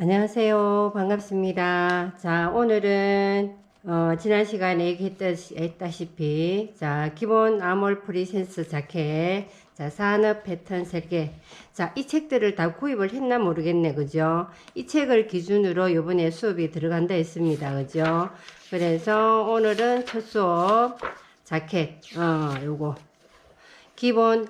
안녕하세요. 반갑습니다. 자, 오늘은, 어, 지난 시간에 얘기했다시피, 자, 기본 아몰 프리센스 자켓, 자, 산업 패턴 설계. 자, 이 책들을 다 구입을 했나 모르겠네. 그죠? 이 책을 기준으로 요번에 수업이 들어간다 했습니다. 그죠? 그래서 오늘은 첫 수업, 자켓, 어, 요거. 기본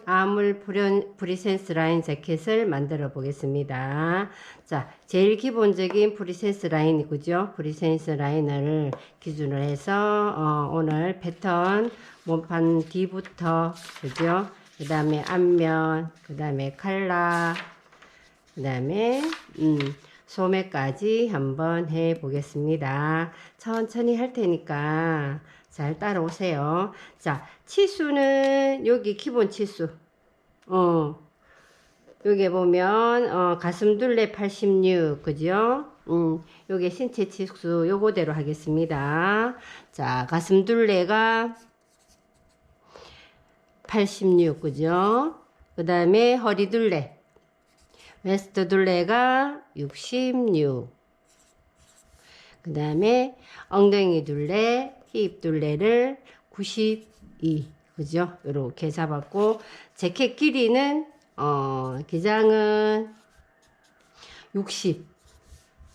프련- 프리센스 라인 재킷을 만들어 보겠습니다. 자, 제일 기본적인 프리센스 라인, 그죠? 프리센스 라인을 기준으로 해서, 어, 오늘 패턴, 몸판 뒤부터, 그죠? 그 다음에 앞면, 그 다음에 칼라, 그 다음에, 음, 소매까지 한번 해 보겠습니다. 천천히 할 테니까 잘 따라오세요. 자, 치수는 여기 기본 치수. 어, 여기 보면, 어, 가슴둘레 86, 그죠? 음, 요게 신체 치수 요거대로 하겠습니다. 자, 가슴둘레가 86, 그죠? 그 다음에 허리둘레. 웨스트 둘레가 66. 그 다음에 엉덩이 둘레, 힙 둘레를 92. 그죠? 이렇게 잡았고, 재킷 길이는, 어, 기장은 60.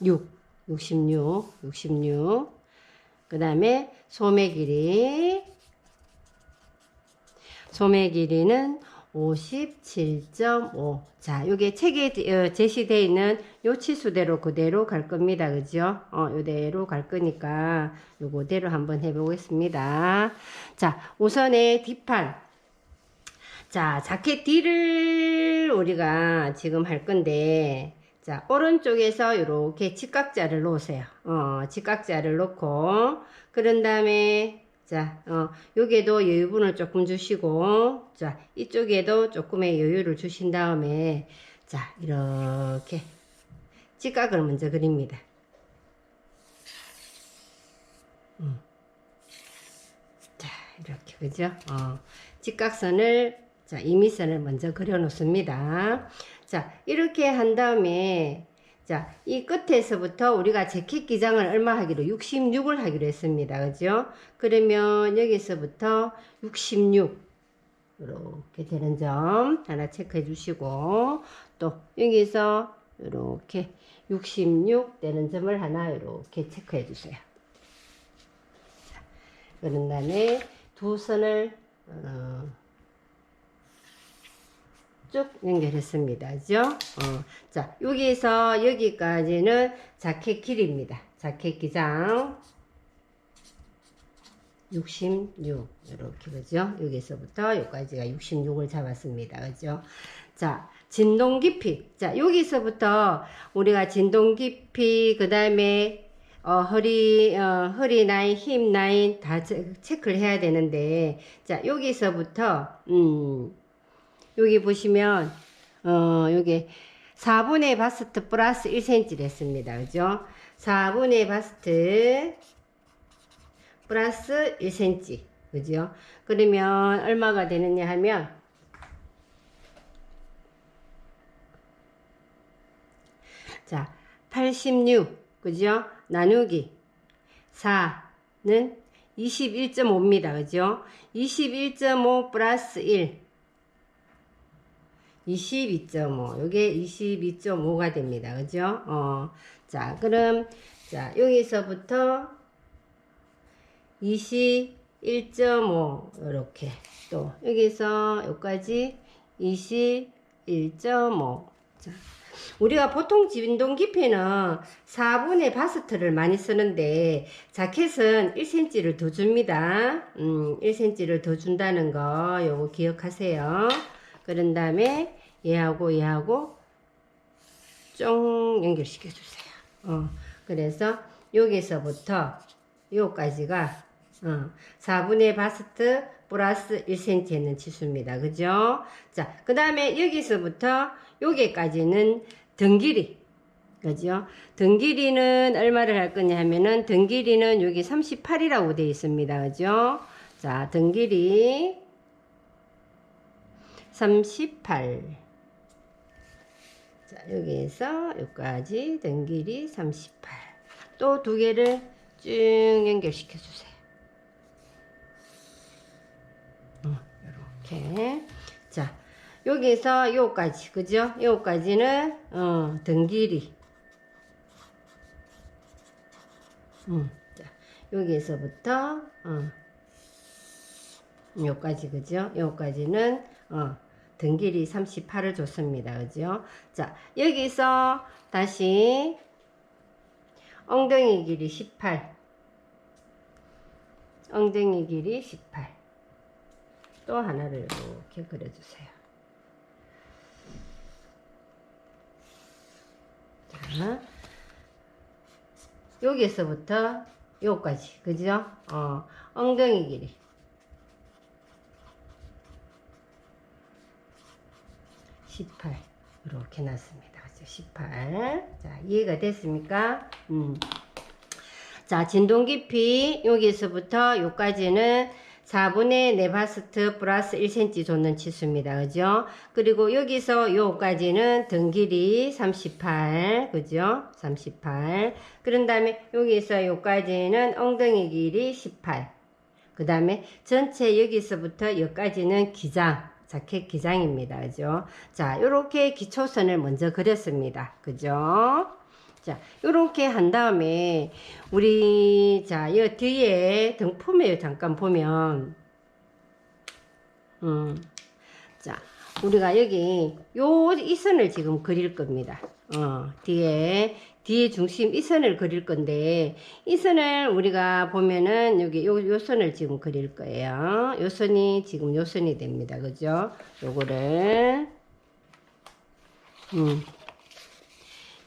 6. 66. 66. 그 다음에 소매 길이. 소매 길이는 57.5. 자, 요게 책에 어, 제시되어 있는 요 치수대로 그대로 갈 겁니다. 그죠? 어, 요대로 갈 거니까 요거대로 한번 해보겠습니다. 자, 우선에 뒷팔. 자, 자켓 뒤를 우리가 지금 할 건데, 자, 오른쪽에서 이렇게 직각자를 놓으세요. 어, 직각자를 놓고, 그런 다음에, 자, 어, 여기에도 여유분을 조금 주시고, 자, 이쪽에도 조금의 여유를 주신 다음에, 자, 이렇게 직각을 먼저 그립니다. 음. 자, 이렇게, 그죠? 어, 직각선을, 자, 이미선을 먼저 그려 놓습니다. 자, 이렇게 한 다음에, 자, 이 끝에서부터 우리가 재킷 기장을 얼마 하기로 66을 하기로 했습니다. 그죠? 그러면 여기서부터 66 이렇게 되는 점 하나 체크해 주시고 또 여기서 이렇게 66 되는 점을 하나 이렇게 체크해 주세요. 자, 그런 다음에 두 선을 어, 쭉 연결했습니다. 그죠? 어, 자, 여기서 여기까지는 자켓 길입니다. 자켓 기장 66 이렇게 그죠? 여기서부터 여기까지가 66을 잡았습니다. 그죠? 자, 진동 깊이. 자, 여기서부터 우리가 진동 깊이 그다음에 어, 허리, 어, 허리 라인, 힙 라인 다 체- 체크를 해야 되는데, 자, 여기서부터, 음, 여기 보시면 어 여기 4분의 바스트 플러스 1cm 됐습니다. 그죠? 4분의 바스트 플러스 1cm. 그죠? 그러면 얼마가 되느냐 하면 자, 86. 그죠? 나누기 4는 21.5입니다. 그죠? 21.5 플러스 1 22.5. 요게 22.5가 됩니다. 그죠? 어. 자, 그럼, 자, 여기서부터 21.5. 요렇게. 또, 여기서 여기까지 21.5. 자. 우리가 보통 진동 깊이는 4분의 바스트를 많이 쓰는데 자켓은 1cm를 더 줍니다. 음, 1cm를 더 준다는 거 요거 기억하세요. 그런 다음에 얘하고 얘하고 쫑 연결시켜 주세요. 어, 그래서 여기서부터 요까지가 어, 4분의 바스트 플러스 1cm 있는 치수입니다. 그죠? 자, 그 다음에 여기서부터 여기까지는 등 길이. 그죠? 등 길이는 얼마를 할 거냐 하면은 등 길이는 여기 38이라고 되어 있습니다. 그죠? 자, 등 길이 38. 자, 여기에서 여기까지 등 길이 38. 또 두 개를 쭉 연결시켜 주세요. 어, 이렇게. 자, 여기서 요까지, 그죠? 요까지는, 어, 등 길이. 음, 자, 여기에서부터, 어, 요까지, 그죠? 요까지는, 어, 등 길이 38을 줬습니다. 그죠? 자, 여기서 다시 엉덩이 길이 18. 엉덩이 길이 18. 또 하나를 이렇게 그려주세요. 자, 여기서부터 요까지, 그죠? 어, 엉덩이 길이. 18 이렇게 놨습니다. 그죠? 18. 자, 이해가 됐습니까? 음. 자, 진동 깊이 여기서부터 여기까지는 4분의 4 바스트 플러스 1cm 줬는 치수입니다. 그죠? 그리고 여기서 요까지는 등 길이 38. 그죠? 38. 그런 다음에 여기서 요까지는 엉덩이 길이 18. 그 다음에 전체 여기서부터 여기까지는 기장. 자켓 기장입니다. 그죠? 자, 요렇게 기초선을 먼저 그렸습니다. 그죠? 자, 요렇게 한 다음에, 우리, 자, 이 뒤에 등품에 잠깐 보면, 음, 자, 우리가 여기, 요, 이 선을 지금 그릴 겁니다. 어, 뒤에, 뒤에 중심 이 선을 그릴 건데, 이 선을 우리가 보면은, 여기, 요, 요 선을 지금 그릴 거예요. 요 선이 지금 요 선이 됩니다. 그죠? 요거를, 음,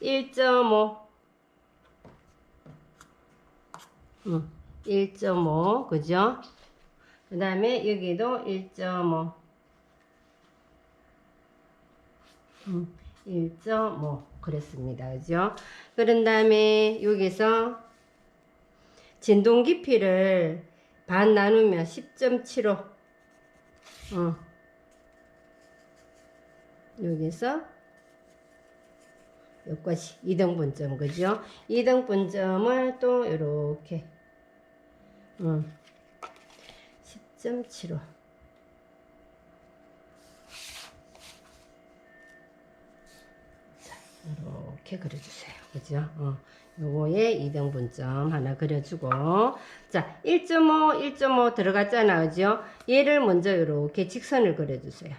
1.5 음, 1.5 그죠? 그 다음에 여기도 1.5 음, 1.5 그랬습니다 그죠? 그런 다음에 여기서 진동 깊이를 반 나누면 10.75 어. 여기서 여기까지 2등분점 그죠? 2등분점을 또 이렇게 음, 10.75 자, 이렇게 그려주세요 그죠? 어, 요거에 2등분점 하나 그려주고 자 1.5 1.5 들어갔잖아 그죠? 얘를 먼저 이렇게 직선을 그려주세요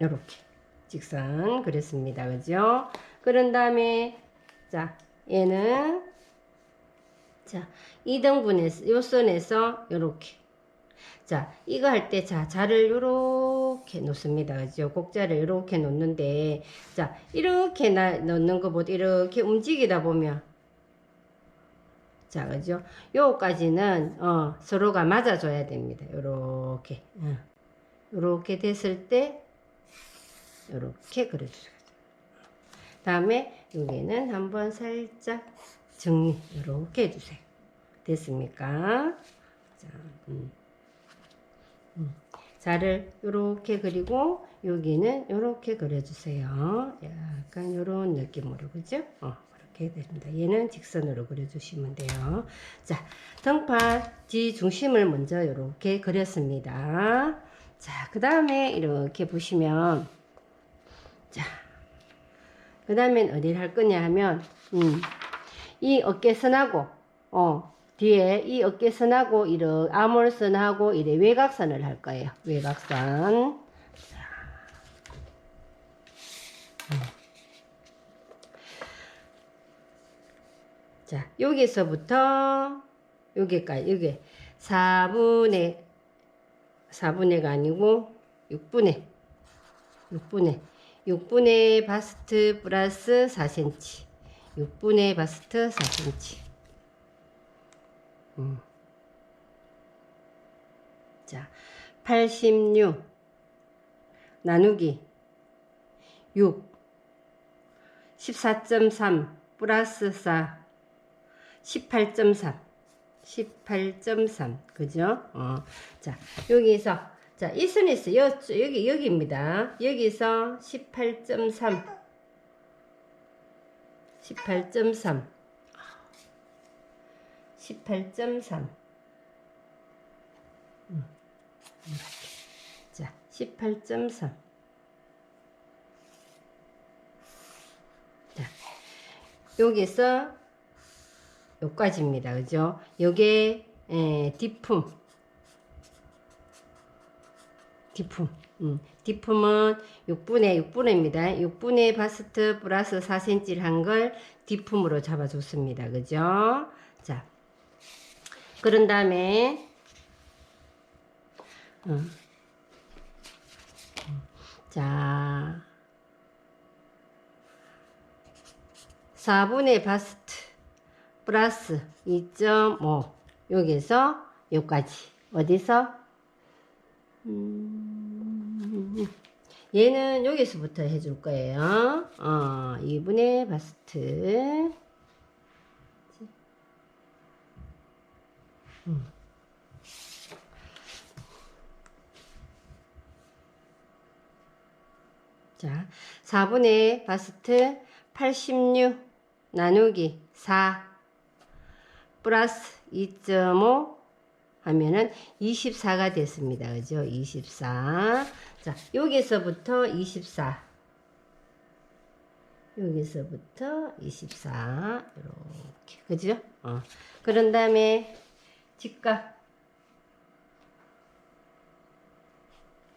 요렇게 직선 그렸습니다. 그죠? 그런 다음에 자 얘는 자 2등분에서 요 선에서 요렇게 자 이거 할 때 자 자를 요렇게 놓습니다. 그죠? 곡자를 요렇게 놓는데 자 이렇게 나, 놓는 것보다 이렇게 움직이다 보면 자 그죠? 요까지는 어, 서로가 맞아줘야 됩니다. 요렇게 어. 요렇게 됐을 때 이렇게 그려주세요. 다음에 여기는 한번 살짝 정리 이렇게 해주세요. 됐습니까? 자, 음. 음. 자를 이렇게 그리고 여기는 이렇게 그려주세요. 약간 이런 느낌으로 그죠? 어, 이렇게 됩니다. 얘는 직선으로 그려주시면 돼요. 자, 등판 뒤 중심을 먼저 이렇게 그렸습니다. 자, 그 다음에 이렇게 보시면 자, 그 다음엔 어디를 할 거냐 하면, 음, 이 어깨선하고, 어, 뒤에 이 어깨선하고, 이렇게 아몰선하고, 이래 외곽선을 할 거예요. 외곽선. 자, 여기서부터, 여기까지, 여기, 4분의, 4분의가 아니고, 6분의, 6분의, 6분의 바스트 플러스 4cm 6분의 바스트 4cm 음. 자, 86 나누기 6 14.3 플러스 4 18.3 18.3 그죠? 어. 자, 여기서 자, 이 선에서 여, 여기, 여기입니다. 여기서 18.3. 18.3. 18.3. 음, 이렇게. 자, 18.3. 자, 여기서 요까지입니다. 그죠? 요게 에, 디품. 디품. 음, 디품은 6분의 6분의입니다. 6분의 바스트 플러스 4cm를 한 걸 디품으로 잡아줬습니다. 그죠? 자, 그런 다음에 어. 자, 4분의 바스트 플러스 2.5 여기서 여기까지 어디서 음, 얘는 여기서부터 해줄 거예요. 어, 2분의 바스트 음. 자, 4분의 바스트 86 나누기 4 플러스 2.5 하면은 24가 됐습니다. 그죠? 24. 자, 여기서부터 24. 여기서부터 24. 이렇게. 그죠? 어. 그런 다음에 직각.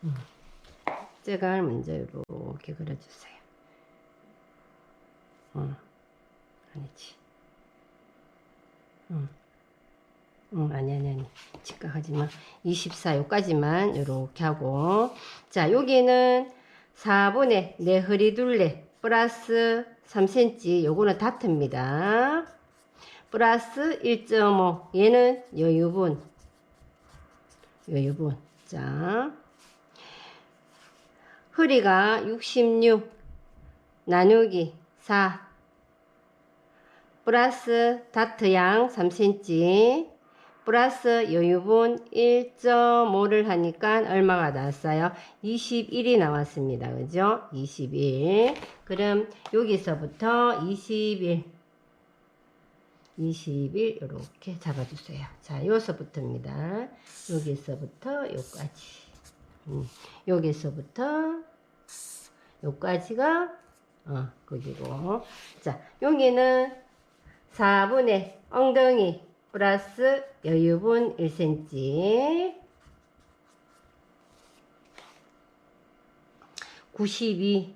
음. 제가 먼저 이렇게 그려주세요. 어. 아니지. 응. 응, 아니, 아니, 아니. 직각하지 마. 24, 요까지만 이렇게 하고. 자, 여기는 4분의 내 허리 둘레 플러스 3cm. 요거는 다트입니다. 플러스 1.5. 얘는 여유분. 여유분. 자. 허리가 66 나누기 4 플러스 다트 양 3cm 플러스 여유분 1.5를 하니까 얼마가 나왔어요? 21이 나왔습니다. 그죠? 21 그럼 여기서부터 21 21 이렇게 잡아주세요. 자, 여기서부터입니다. 여기서부터 여기까지 음, 여기서부터 여기까지가 어, 거기고 자, 여기는 4분의 엉덩이 플러스 여유분 1cm 92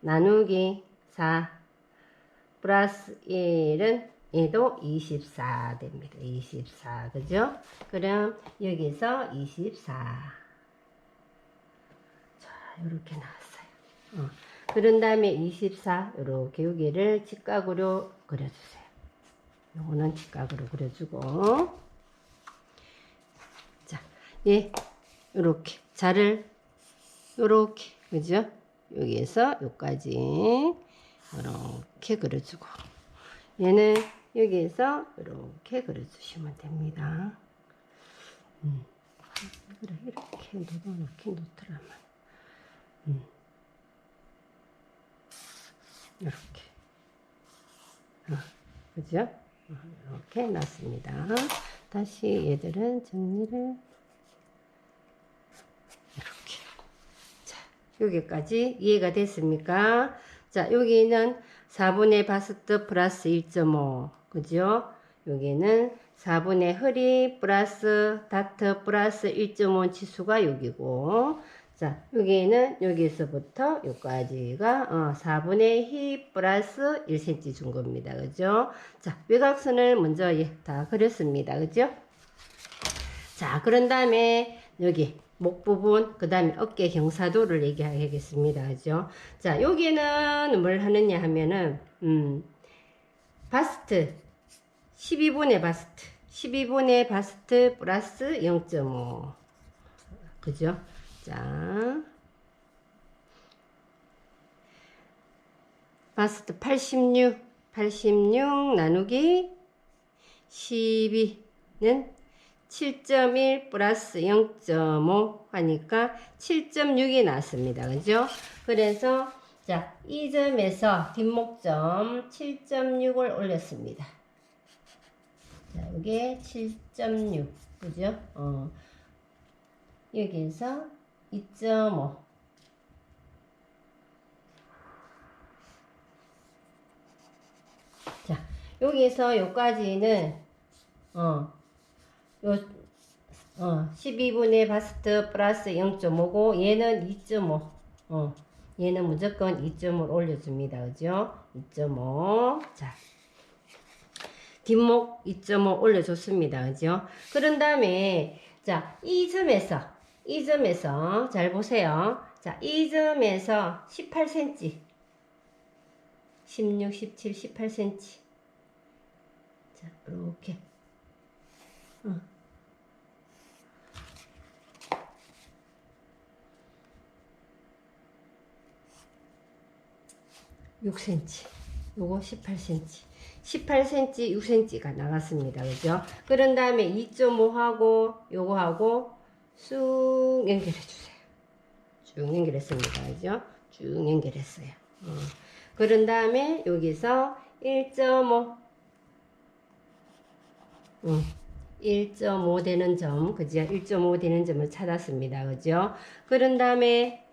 나누기 4 플러스 1은 얘도 24 됩니다. 24 그죠? 그럼 여기서 24 자, 이렇게 나왔어요. 어. 그런 다음에 24 이렇게 여기를 직각으로 그려주세요. 요거는 직각으로 그려주고 자, 예, 요렇게 자를 요렇게 그죠? 여기에서 요까지 이렇게 그려주고 얘는 여기에서 이렇게 그려주시면 됩니다. 음. 그래 이렇게 놓아놓긴 놓더라만 음. 이렇게 어, 그죠? 이렇게 놨습니다. 다시 얘들은 정리를 이렇게 자 여기까지 이해가 됐습니까? 자 여기는 4분의 바스트 플러스 1.5 그죠? 여기는 4분의 허리 플러스 다트 플러스 1.5 치수가 여기고 자, 여기는 여기서부터 여기까지가 어, 4분의 힙 플러스 1cm 준 겁니다. 그죠? 자, 외곽선을 먼저 예, 다 그렸습니다. 그죠? 자, 그런 다음에 여기 목 부분, 그 다음에 어깨 경사도를 얘기하겠습니다. 그죠? 자, 여기는 뭘 하느냐 하면은, 음, 바스트, 12분의 바스트, 12분의 바스트 플러스 0.5. 그죠? 자, 바스트 86, 86 나누기 12는 7.1 플러스 0.5 하니까 7.6이 나왔습니다. 그죠? 그래서 자, 이 점에서 뒷목점 7.6을 올렸습니다. 자, 이게 7.6. 그죠? 어. 여기서 2.5. 자, 여기서 여기까지는 어, 요, 어, 12분의 바스트 플러스 0.5고 얘는 2.5. 어, 얘는 무조건 2.5를 올려줍니다. 그죠? 2.5. 자. 뒷목 2.5 올려줬습니다. 그죠? 그런 다음에, 자, 이 점에서, 이 점에서, 잘 보세요. 자, 이 점에서 18cm. 16, 17, 18cm. 자, 이렇게. 어. 육 c m 요거 18cm. 18cm, 6cm가 나갔습니다. 그죠? 그런 다음에 2.5하고 요거하고 쑥 연결해 주세요. 쭉 연결했습니다. 그죠? 쭉 연결했어요. 어. 그런 다음에 여기서 1.5 음, 1.5 되는 점, 그죠? 1.5 되는 점을 찾았습니다. 그죠? 그런 다음에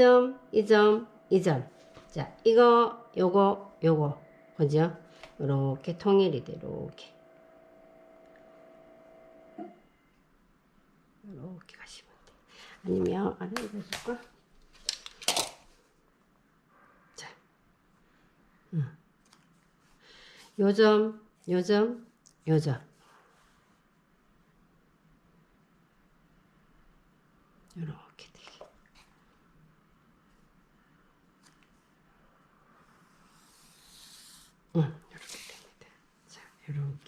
2점, 이 점, 이 점. 자, 이거, 요거, 요거. 그죠? 이렇게 통일이 돼, 이렇게. 이렇게 가시면 돼. 아니면, 아래 가실까? 자. 음. 응. 요점, 요점, 요점.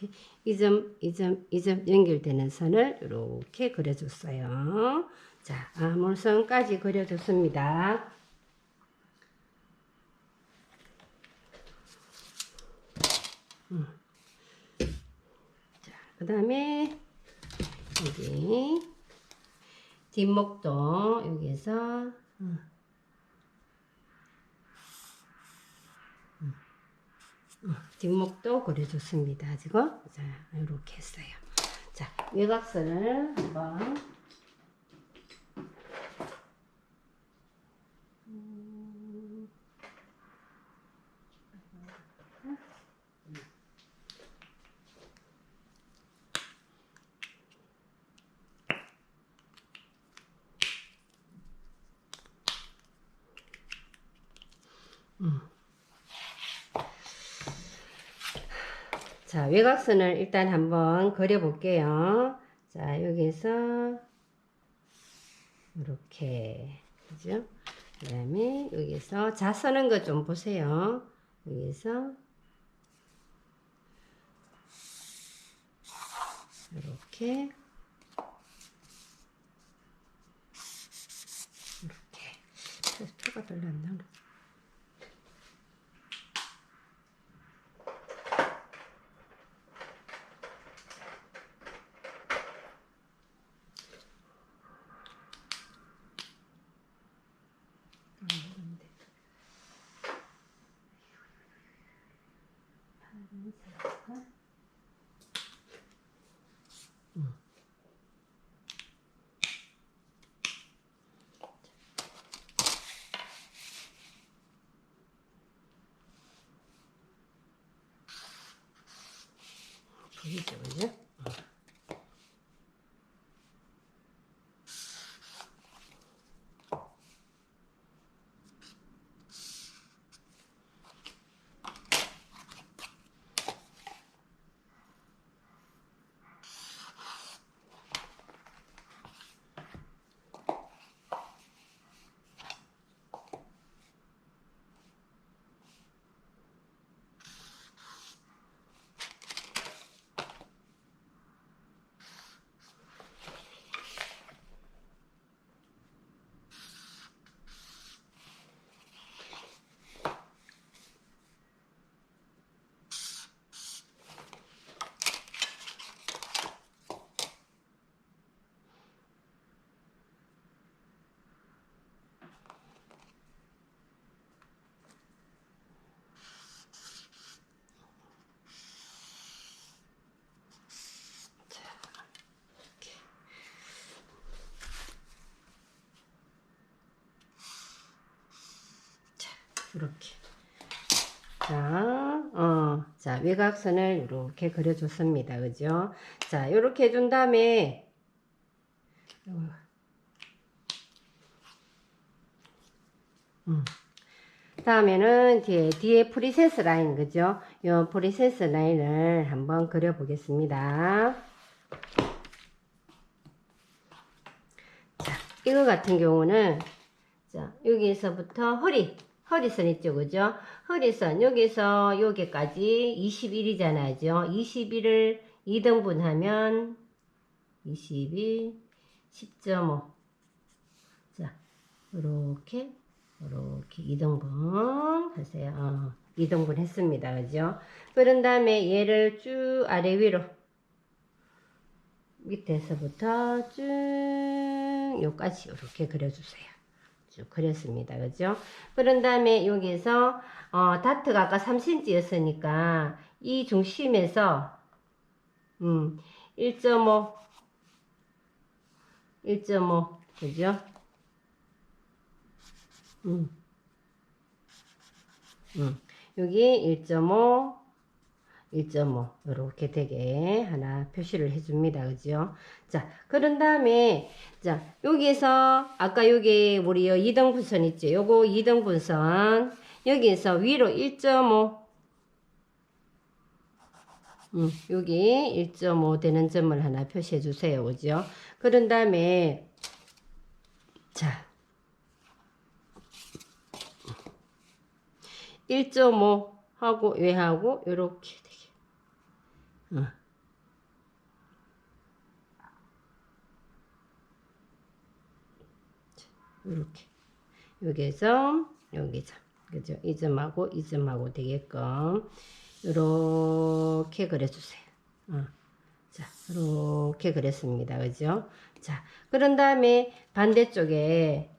이렇게 이 점, 이 점, 이 점 연결되는 선을 이렇게 그려줬어요. 자, 아물선까지 그려줬습니다. 음. 자, 그 다음에 여기 뒷목도 여기서 음. 뒷목도 그려줬습니다. 지금 자 이렇게 했어요. 자 외곽선을 한번 자, 외곽선을 일단 한번 그려볼게요. 자, 여기서 이렇게 그죠? 그 다음에 여기서 자 서는 거좀 보세요. 여기서 이렇게 이렇게 표가 별로 안 나오네. 보이죠, 이렇게. 자, 어, 자, 외곽선을 이렇게 그려줬습니다. 그죠? 자, 이렇게 해준 다음에, 어, 음. 다음에는 뒤에, 뒤에 프리세스 라인, 그죠? 요 프리세스 라인을 한번 그려보겠습니다. 자, 이거 같은 경우는, 자, 여기에서부터 허리, 허리선 있죠, 그죠? 허리선, 여기서 여기까지 21이잖아요, 21을 2등분 하면 21, 10.5. 자, 이렇게, 이렇게 2등분 하세요. 어, 2등분 했습니다, 그죠? 그런 다음에 얘를 쭉 아래 위로 밑에서부터 쭉 요까지 이렇게 그려주세요. 쭉 그렸습니다. 그죠? 그런 다음에 여기서 어, 다트가 아까 3cm였으니까 이 중심에서 음, 1.5 1.5 그죠? 음. 음. 여기 1.5 1.5 이렇게 되게 하나 표시를 해줍니다. 그죠? 자, 그런 다음에 자 여기에서 아까 여기 우리 2등 분선 있죠? 요거 2등 분선 여기에서 위로 1.5 음, 여기 1.5 되는 점을 하나 표시해 주세요. 그죠? 그런 다음에 자 1.5 하고 외하고 이렇게 어. 이렇게. 여기서 여기서 그죠? 이 점하고 이 점하고 되게끔 이렇게 그려주세요. 어. 자 이렇게 그렸습니다. 그죠? 자 그런 다음에 반대쪽에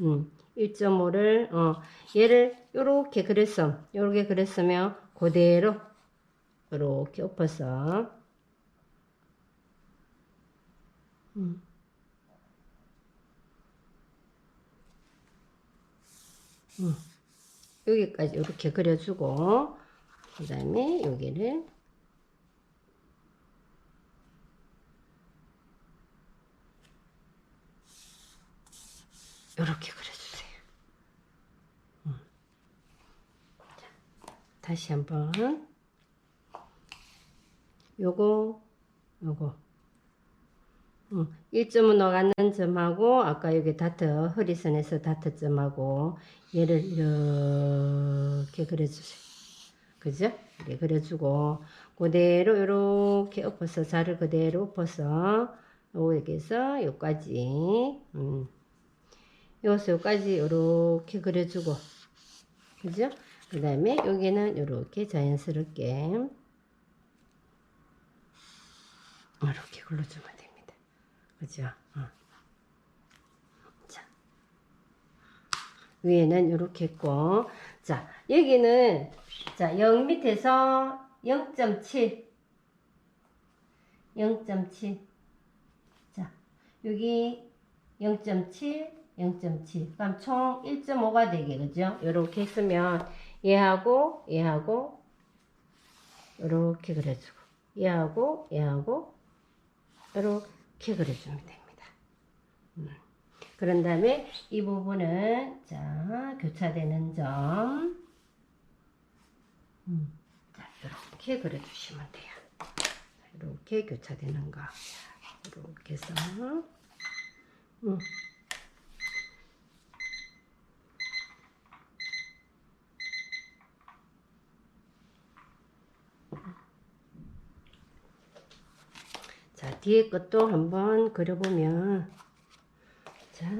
음, 1.5를 어, 얘를 요렇게 그렸음. 요렇게 그렸으면 그대로 요렇게 엎어서 음. 음. 여기까지 이렇게 그려주고 그 다음에 여기를 이렇게 그려주세요. 음. 자, 다시 한번 요거 요거 음, 1점은 나가는 점하고 아까 여기 다트 허리선에서 다트 점하고 얘를 이렇게 그려주세요. 그죠? 이렇게 그려주고 그대로 이렇게 엎어서 자를 그대로 엎어서 여기서 여기까지 음. 여기서 여기까지 이렇게 그려주고 그죠? 그 다음에 여기는 이렇게 자연스럽게 이렇게 걸러주면 됩니다. 그죠? 어. 자. 위에는 이렇게 했고. 자 여기는 자 0 밑에서 0.7 0.7 자 여기 0.7 0.7 그럼 총 1.5가 되게 그죠? 요렇게 했으면 얘하고 얘하고 요렇게 그려주고. 얘하고 얘하고 요렇게 그려주면 됩니다 음. 그런 다음에 이 부분은 자 교차되는 점 음. 자 이렇게 그려주시면 돼요 이렇게 교차되는 거 자, 이렇게 해서 음. 자, 뒤에 것도 한번 그려보면, 자,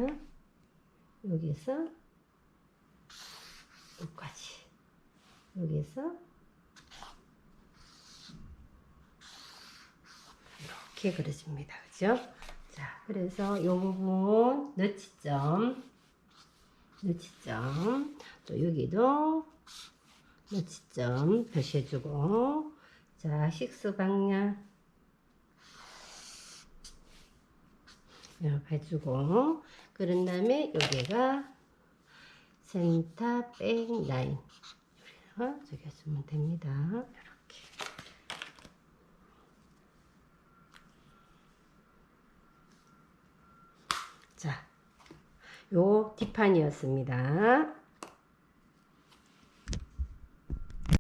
여기서, 여기까지. 여기서, 이렇게 그려집니다. 그죠? 자, 그래서 이 부분, 너치점, 너치점, 또 여기도 너치점 표시해주고, 자, 식수 방향, 해주고 그런 다음에 여기가 센터 백 라인 어, 저기 쓰면 됩니다. 이렇게. 자, 요 뒷판이었습니다.